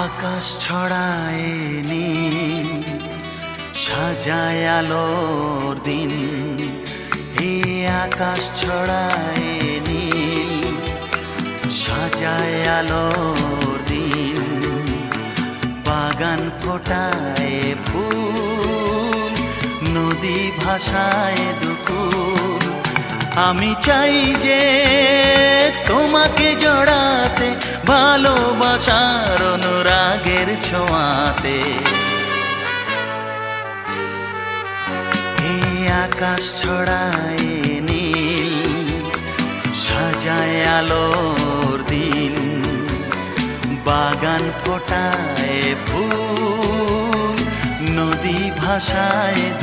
আকাশ ছড়ায় নীল সাজায় আলোর দিন। এ আকাশ ছড়ায় নীল সাজায় আলোর দিন। বাগান ফোটায় ফুল, নদী ভাষায় দুকুল আমি চাই যে তোমাকে জড়াতে, ভালোবাসার অনুরাগের ছোঁয়াতে। আকাশ ছড়ায় নীল, সাজায় আলোর দিন। বাগান ফোটায় ফুল, নদী ভাষায়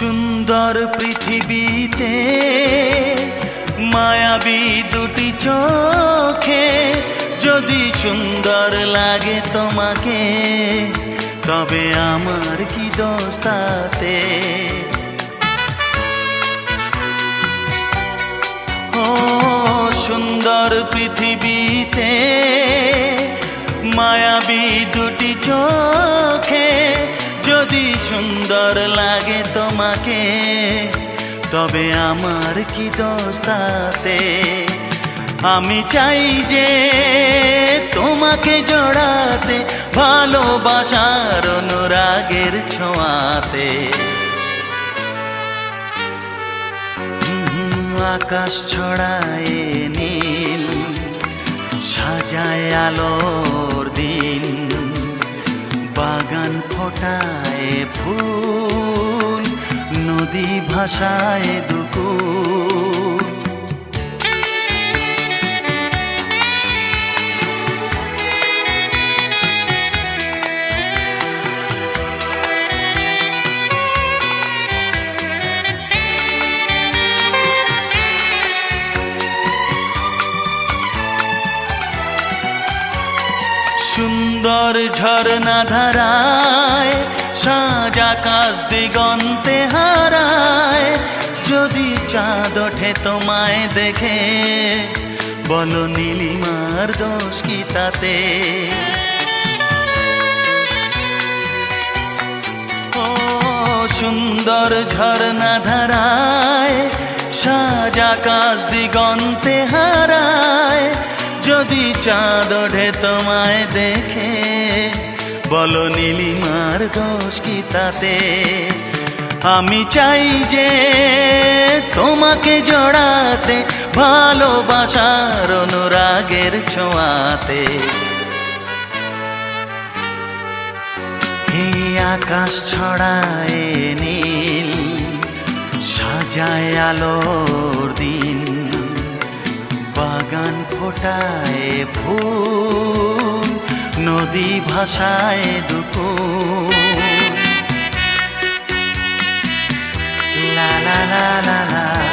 সুন্দর পৃথিবীতে মায়াবী দুটি চোখে যদি সুন্দর লাগে তোমাকে, তবে আমার কি দোষ তাতে? ও সুন্দর পৃথিবীতে মায়াবী দুটি চোখে যদি সুন্দর লাগে তোমাকে, তবে আমার কি দোষ তাতে? আমি চাই যে তোমাকে জড়াতে, ভালোবাসার অনুরাগের ছোঁয়াতে। আকাশ ছড়ায় নীল, সাজায় দিন বাগান ফোটায় ফুল নদী ভাষায় দুকুল। সুন্দর ঝর্ণা ধারায়, সাজ আকাশ দিগন্তে হারায়। যদি চাঁদ ওঠে তোমায় দেখে, বলো নীলিমার দোষ কি তাতে? ও সুন্দর ঝর্ণা ধারায়, সাজ আকাশ দিগন্তে হারায়। যদি চাঁদ ওঠে তোমায় দেখে বলো নীলিমার দোষ কি তাতে? আমি চাই যে তোমাকে জড়াতে, ভালোবাসার অনুরাগের ছোঁয়াতে। এই আকাশ ছড়ায় নীল, সাজায় আলোর দিন। বাগান ফোটায় ফুল নদী ভাষায় দুপুর la la la la la